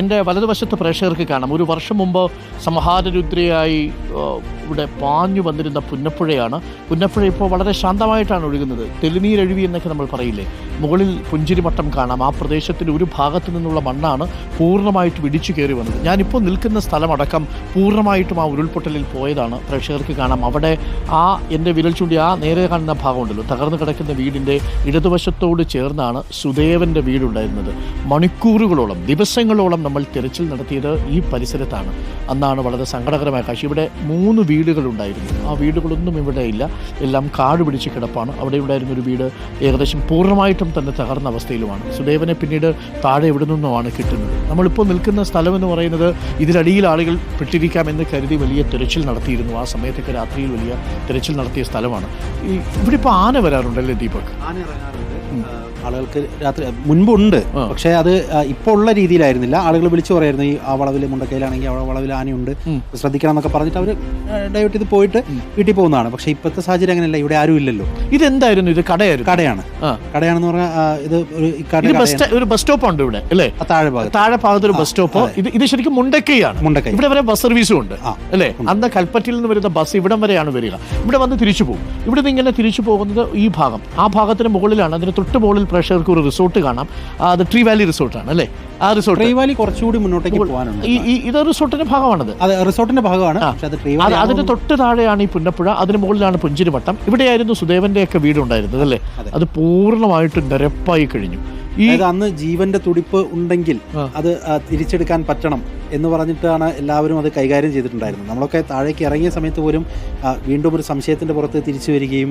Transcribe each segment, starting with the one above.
എന്റെ വലതുവശത്ത് പ്രേക്ഷകർക്ക് കാണാം. ഒരു വർഷം മുമ്പ് സംഹാരരുദ്രയായി ഇവിടെ പാഞ്ഞു വന്നിരുന്ന പുന്നപ്പുഴയാണ്. പുന്നപ്പുഴ ഇപ്പോൾ വളരെ ശാന്തമായിട്ടാണ് ഒഴുകുന്നത്. തെളിനീരഴുവി എന്നൊക്കെ നമ്മൾ പറയില്ലേ? മുകളിൽ പുഞ്ചിരിമട്ടം കാണാം. ആ പ്രദേശത്തിന്റെ ഒരു ഭാഗത്തു നിന്നുള്ള മണ്ണാണ് പൂർണമായിട്ട് വിടിച്ചു കയറി വന്നത്. ഞാനിപ്പോൾ നിൽക്കുന്ന സ്ഥലമടക്കം പൂർണമായിട്ടും ആ ഉരുൾപൊട്ടലിൽ പോയതാണ്. പ്രേക്ഷകർക്ക് കാണാം. അവിടെ ആ എന്റെ വിരൽ ചൂണ്ടി ആ നേരെ കാണുന്ന ഭാഗമുണ്ടല്ലോ തകർന്നു കിടക്കുന്ന വീടിന്റെ ഇടതുവശത്തോട് ചേർന്നാണ് സുദേവന്റെ വീടുണ്ടായിരുന്നത്. മണിക്കൂറുകളോളം ദിവസങ്ങളോളം നമ്മൾ തിരച്ചിൽ നടത്തിയത് ഈ പരിസരത്താണ്. അന്നാണ് വളരെ സങ്കടകരമായ കാഴ്ച. ഇവിടെ മൂന്ന് വീടുകളുണ്ടായിരുന്നു. ആ വീടുകളൊന്നും ഇവിടെ ഇല്ല. എല്ലാം കാട് പിടിച്ച് കിടപ്പാണ്. അവിടെ ഉണ്ടായിരുന്ന ഒരു വീട് ഏകദേശം പൂർണമായിട്ടും തന്നെ തകർന്ന അവസ്ഥയിലുമാണ്. സുദേവനെ പിന്നീട് താഴെ എവിടെ നിന്നുമാണ് കിട്ടുന്നത്? നമ്മളിപ്പോൾ നിൽക്കുന്ന സ്ഥലം എന്ന് പറയുന്നത് ഇതിനടിയിൽ ആളുകൾ പെട്ടിരിക്കാമെന്ന് കരുതി വലിയ തിരച്ചിൽ നടത്തിയിരുന്നു. ആ സമയത്തൊക്കെ രാത്രിയിൽ വലിയ തിരച്ചിൽ നടത്തിയ സ്ഥലമാണ്. ഇവിടെ ഇപ്പോൾ ആന വരാറുണ്ടല്ലേ ദീപക്? ആന ഇറങ്ങാറുണ്ട്. ആളുകൾക്ക് രാത്രി മുൻപുണ്ട്. പക്ഷെ അത് ഇപ്പോൾ ഉള്ള രീതിയിലായിരുന്നില്ല. ആളുകൾ വിളിച്ചു പറയായിരുന്നു ഈ ആ വളവിൽ മുണ്ടക്കയിലാണെങ്കിൽ ആ വളവിൽ ആനയുണ്ട്. ശ്രദ്ധിക്കണം എന്നൊക്കെ പറഞ്ഞിട്ട് അവർ ഡൈവേർട്ട് ചെയ്ത് പോയിട്ട് വീട്ടിൽ പോകുന്നതാണ്. പക്ഷേ ഇപ്പോഴത്തെ സാഹചര്യം അങ്ങനെയല്ല. ഇവിടെ ആരും ഇല്ലല്ലോ. ഇത് എന്തായിരുന്നു ഇത് കടയായിരുന്നു? കടയാണ്. കടയാണെന്ന് പറഞ്ഞാൽ ഇത് ഒരു ഒരു ബസ് സ്റ്റോപ്പ് ഉണ്ട് ഇവിടെ അല്ലേ? താഴെ താഴെ ഭാഗത്ത് ഒരു ബസ് സ്റ്റോപ്പ്. ഇത് ഇത് ശരിക്കും മുണ്ടക്കൈയാണ്. മുണ്ടക്കൈ. ഇവിടെ വരെ ബസ് സർവീസും ഉണ്ട് അല്ലേ? അന്ന് കൽപ്പറ്റയിൽ നിന്ന് വരുന്ന ബസ് ഇവിടം വരെയാണ് വരിക. ഇവിടെ വന്ന് തിരിച്ചു പോകും. ഇവിടെ നിന്ന് ഇങ്ങനെ തിരിച്ചു പോകുന്നത് ഈ ഭാഗം. ആ ഭാഗത്തിന് മുകളിലാണ്. അതിന് തൊട്ട് മുകളിൽ പ്രേക്ഷകർക്ക് ഒരു റിസോർട്ട് കാണാം. അത് ട്രീ വാലി റിസോർട്ടാണ് അല്ലേ? ആ റിസോർട്ട്. ട്രീ വാലി കുറച്ചുകൂടി മുന്നോട്ടേക്ക് പോകാനുണ്ട്. ഈ ഇത് റിസോർട്ടിന്റെ ഭാഗമാണത്. അതെ റിസോർട്ടിന്റെ ഭാഗമാണ്. അതിന്റെ തൊട്ട് താഴെയാണ് ഈ പുന്നപ്പുഴ അതിന് മുകളിലാണ് പുഞ്ചിരിവട്ടം. ഇവിടെയായിരുന്നു സുദേവന്റെ ഒക്കെ വീടുണ്ടായിരുന്നത് അല്ലേ? അത്. പൂർണമായിട്ട് നിരപ്പായി കഴിഞ്ഞു. ഈ അന്ന് ജീവന്റെ തുടിപ്പ് ഉണ്ടെങ്കിൽ അത് തിരിച്ചെടുക്കാൻ പറ്റണം. എന്ന് പറഞ്ഞിട്ടാണ് എല്ലാവരും അത് കൈകാര്യം ചെയ്തിട്ടുണ്ടായിരുന്നത്. നമ്മളൊക്കെ താഴേക്ക് ഇറങ്ങിയ സമയത്ത് പോലും വീണ്ടും ഒരു സംശയത്തിന്റെ പുറത്ത് തിരിച്ചു വരികയും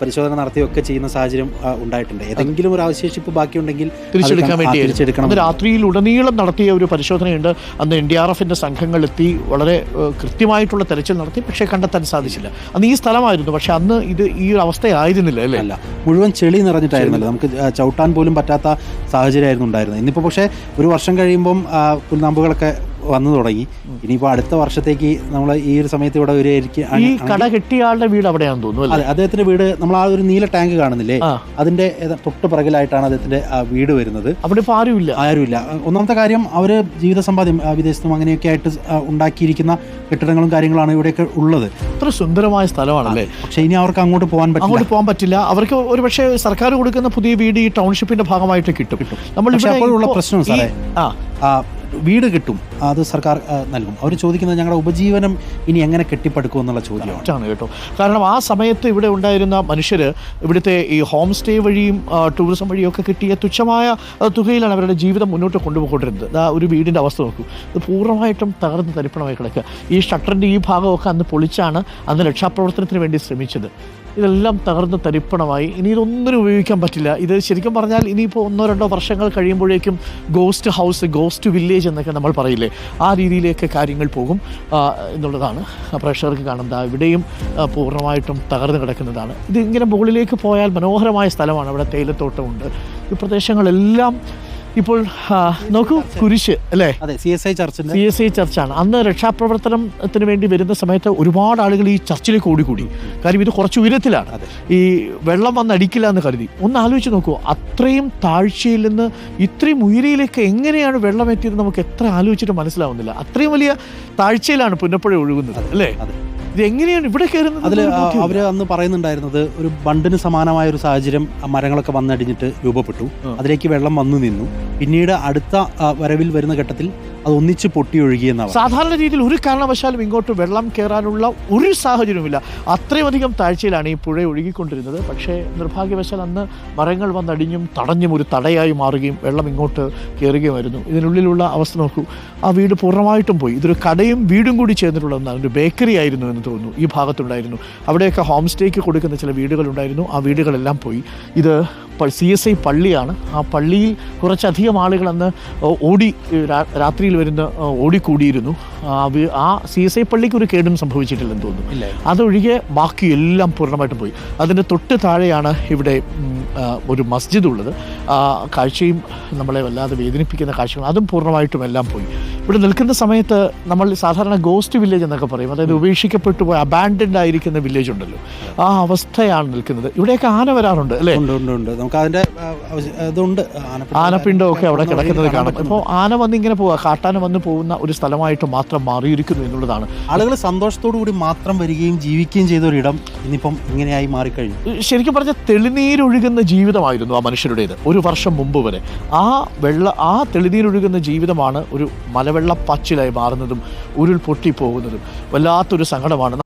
പരിശോധന നടത്തുകയൊക്കെ ചെയ്യുന്ന സാഹചര്യം ഉണ്ടായിട്ടുണ്ട്. ഏതെങ്കിലും ഒരു അവശേഷിപ്പ് ബാക്കിയുണ്ടെങ്കിൽ തിരിച്ചെടുക്കാൻ വേണ്ടി രാത്രിയിൽ ഉടനീളം നടത്തിയ ഒരു പരിശോധനയുണ്ട്. അന്ന് എൻ ഡി ആർ എഫിന്റെ സംഘങ്ങൾ എത്തി വളരെ കൃത്യമായിട്ടുള്ള തെരച്ചിൽ നടത്തി പക്ഷേ കണ്ടെത്താൻ സാധിച്ചില്ല. അന്ന് ഈ സ്ഥലമായിരുന്നു. പക്ഷെ അന്ന് ഇത് ഈ ഒരു അവസ്ഥയായിരുന്നില്ല അല്ലേ? അല്ല. മുഴുവൻ ചെളി നിറഞ്ഞിട്ടായിരുന്നല്ലോ. നമുക്ക് ചവിട്ടാൻ പോലും പറ്റാത്ത സാഹചര്യമായിരുന്നു ഉണ്ടായിരുന്നത്. ഇന്നിപ്പോൾ പക്ഷേ ഒരു വർഷം കഴിയുമ്പം പുൽനാമ്പുകളൊക്കെ വന്നു തുടങ്ങി. ഇനിയിപ്പോൾ അടുത്ത വർഷത്തേക്ക് നമ്മൾ ഈ ഒരു സമയത്ത് ഇവിടെ ഒരു ഈ കട കെട്ടിയ ആളുടെ വീട് അവിടെയാണെന്ന് തോന്നുന്നു അതെ അദ്ദേഹത്തിന്റെ വീട് നമ്മൾ ആ ഒരു നീല ടാങ്ക് കാണുന്നില്ലേ. അതിന്റെ തൊട്ട് പിറകിലായിട്ടാണ് അദ്ദേഹത്തിന്റെ ആ വീട് വരുന്നത്. അവിടെ ഇപ്പോൾ ആരുമില്ല. ആരുമില്ല ഒന്നാമത്തെ കാര്യം അവർ ജീവിത സമ്പാദ്യം വിദേശത്തും അങ്ങനെയൊക്കെ ആയിട്ട് ഉണ്ടാക്കിയിരിക്കുന്ന കെട്ടിടങ്ങളും കാര്യങ്ങളാണ് ഇവിടെയൊക്കെ ഉള്ളത്. അത്ര സുന്ദരമായ സ്ഥലമാണല്ലേ? പക്ഷേ ഇനി അവർക്ക് അങ്ങോട്ട് പോകാൻ പറ്റില്ല. അങ്ങോട്ട് പോകാൻ പറ്റില്ല. അവർക്ക് ഒരു പക്ഷേ സർക്കാർ കൊടുക്കുന്ന പുതിയ വീട് ഈ ടൗൺഷിപ്പിന്റെ ഭാഗമായിട്ട് കിട്ടും. കിട്ടും. നമ്മൾ ഇവിടെ അപ്പോഴുള്ള പ്രശ്നം സാറേ. ആ, വീട് കിട്ടും. അത് സർക്കാർ നൽകും. അവർ ചോദിക്കുന്നത് ഞങ്ങളുടെ ഉപജീവനം ഇനി എങ്ങനെ കെട്ടിപ്പടുക്കും എന്നുള്ള ചോദ്യമാണ്. കേട്ടോ. കാരണം ആ സമയത്ത് ഇവിടെ ഉണ്ടായിരുന്ന മനുഷ്യർ ഇവിടുത്തെ ഈ ഹോം സ്റ്റേ വഴിയും ടൂറിസം വഴിയും ഒക്കെ കിട്ടിയ തുച്ഛമായ തുകയിലാണ് അവരുടെ ജീവിതം മുന്നോട്ട് കൊണ്ടുപോയിക്കൊണ്ടിരുന്നത്. ദാ ഒരു വീടിന്റെ അവസ്ഥ നോക്കൂ. ഇത് പൂർണമായിട്ടും തകർന്ന് തരിപ്പണമായി കിടക്കുക. ഈ ഷട്ടറിന്റെ ഈ ഭാഗമൊക്കെ അന്ന് പൊളിച്ചാണ് അന്ന് രക്ഷാപ്രവർത്തനത്തിന് വേണ്ടി ശ്രമിച്ചത്. ഇതെല്ലാം തകർന്ന് തരിപ്പണമായി. ഇനി ഇതൊന്നിനും ഉപയോഗിക്കാൻ പറ്റില്ല. ഇത് ശരിക്കും പറഞ്ഞാൽ ഇനിയിപ്പോൾ ഒന്നോ രണ്ടോ വർഷങ്ങൾ കഴിയുമ്പോഴേക്കും ഗോസ്റ്റ് ഹൗസ് ഗോസ്റ്റ് വില്ലേജ് എന്നൊക്കെ നമ്മൾ പറയില്ലേ ആ രീതിയിലേക്ക് കാര്യങ്ങൾ പോകും. എന്നുള്ളതാണ് പ്രേക്ഷകർക്ക് കാണുന്നത്. ഇവിടെയും പൂർണമായിട്ടും തകർന്നു കിടക്കുന്നതാണ്. ഇതിങ്ങനെ മുകളിലേക്ക് പോയാൽ മനോഹരമായ സ്ഥലമാണ്. അവിടെ തേയിലത്തോട്ടമുണ്ട്. ഈ പ്രദേശങ്ങളെല്ലാം ഇപ്പോൾ നോക്കൂ കുരിശ് അല്ലേ? സി എസ് ഐ ചർച്ചിന്റെ സി എസ് ഐ ചർച്ചാണ്. അന്ന് രക്ഷാപ്രവർത്തനത്തിന് വേണ്ടി വരുന്ന സമയത്ത് ഒരുപാട് ആളുകൾ ഈ ചർച്ചിലേക്ക് ഓടിക്കൂടി. കാര്യം ഇത് കുറച്ച് ഉയരത്തിലാണ്. ഈ വെള്ളം വന്നടിക്കില്ല എന്ന് കരുതി. ഒന്ന് ആലോചിച്ച് നോക്കൂ അത്രയും താഴ്ചയിൽ നിന്ന് ഇത്രയും ഉയരയിലേക്ക് എങ്ങനെയാണ് വെള്ളം എത്തിയത് നമുക്ക് എത്ര ആലോചിച്ചിട്ട് മനസ്സിലാവുന്നില്ല. അത്രയും വലിയ താഴ്ചയിലാണ് പുന്നപ്പുഴ ഒഴുകുന്നത് അല്ലേ? അതെ. ഇത് എങ്ങനെയാണ് ഇവിടെ കയറുന്നത് അതിൽ അവർ അന്ന് പറയുന്നുണ്ടായിരുന്നത് ഒരു ബണ്ടിന് സമാനമായ ഒരു സാഹചര്യം മരങ്ങളൊക്കെ വന്നടിഞ്ഞിട്ട് രൂപപ്പെട്ടു. അതിലേക്ക് വെള്ളം വന്നു നിന്നു. പിന്നീട് അടുത്ത വരവിൽ വരുന്ന ഘട്ടത്തിൽ അത് ഒന്നിച്ച് പൊട്ടി ഒഴുകിയെന്നാണ് സാധാരണ രീതിയിൽ ഒരു കാരണവശാലും ഇങ്ങോട്ട് വെള്ളം കയറാനുള്ള ഒരു സാഹചര്യവുമില്ല. അത്രയും അധികം താഴ്ചയിലാണ് ഈ പുഴ ഒഴുകിക്കൊണ്ടിരുന്നത്. പക്ഷേ നിർഭാഗ്യവശാൽ അന്ന് മരങ്ങൾ വന്നടിഞ്ഞും തടഞ്ഞും ഒരു തടയായി മാറുകയും വെള്ളം ഇങ്ങോട്ട് കയറുകയുമായിരുന്നു ഇതിനുള്ളിലുള്ള അവസ്ഥ നോക്കൂ. ആ വീട് പൂർണമായിട്ടും പോയി. ഇതൊരു കടയും വീടും കൂടി ചേർന്നിട്ടുള്ള ഒന്നാണ്. ഒരു ബേക്കറി ആയിരുന്നു എന്ന് തോന്നുന്നു. ഈ ഭാഗത്തുണ്ടായിരുന്നു. അവിടെയൊക്കെ ഹോം സ്റ്റേക്ക് കൊടുക്കുന്ന ചില വീടുകളുണ്ടായിരുന്നു. ആ വീടുകളെല്ലാം പോയി. ഇത് സി എസ് ഐ പള്ളിയാണ്. ആ പള്ളിയിൽ കുറച്ചധികം ആളുകൾ അന്ന് ഓടി രാത്രിയിൽ വരുന്ന ഓടിക്കൂടിയിരുന്നു. ആ സി എസ് ഐ പള്ളിക്ക് ഒരു കേടും സംഭവിച്ചിട്ടില്ലെന്ന് തോന്നുന്നു. അതൊഴികെ ബാക്കി എല്ലാം പൂർണമായിട്ടും പോയി. അതിന്റെ തൊട്ട് താഴെയാണ് ഇവിടെ ഒരു മസ്ജിദ് ഉള്ളത്. ആ കാഴ്ചയും നമ്മളെ വല്ലാതെ വേദനിപ്പിക്കുന്ന കാഴ്ചകൾ അതും പൂർണമായിട്ടും എല്ലാം പോയി. ഇവിടെ നിൽക്കുന്ന സമയത്ത് നമ്മൾ സാധാരണ ഗോസ്റ്റ് വില്ലേജ് എന്നൊക്കെ പറയും. അതായത് ഉപേക്ഷിക്കപ്പെട്ടു പോയ അബാൻഡൻഡ് ആയിരിക്കുന്ന വില്ലേജ് ഉണ്ടല്ലോ. ആ അവസ്ഥയാണ് നിൽക്കുന്നത്. ഇവിടെയൊക്കെ ആന വരാറുണ്ട് അല്ലേ? ഉണ്ട് ഉണ്ട് ഉണ്ട്. നമുക്ക് അതിന്റെ ഇതുണ്ട് ആനപ്പിണ്ടമൊക്കെ അവിടെ കിടക്കുന്നത് കാണാം. അപ്പോൾ ആന വന്ന് ഇങ്ങനെ പോവുക കാട്ടാന വന്ന് പോകുന്ന ഒരു സ്ഥലമായിട്ട് മാത്രം മാറിയിരിക്കുന്നു എന്നുള്ളതാണ്. ആളുകൾ സന്തോഷത്തോടു കൂടി മാത്രം വരികയും ജീവിക്കുകയും ചെയ്ത ഒരിടം ഇന്നിപ്പം ഇങ്ങനെയായി മാറിക്കഴിഞ്ഞു. ശരിക്കും പറഞ്ഞാൽ തെളിനീരൊഴുകുന്ന ജീവിതമായിരുന്നു ആ മനുഷ്യരുടേത്. ഒരു വർഷം മുമ്പ് വരെ. ആ വെള്ള ആ തെളിനീരൊഴുകുന്ന ജീവിതമാണ് ഒരു മലവെള്ളപ്പാച്ചിലായി മാറുന്നതും ഉരുൾ പൊട്ടിപ്പോകുന്നതും വല്ലാത്തൊരു സങ്കടമാണ്.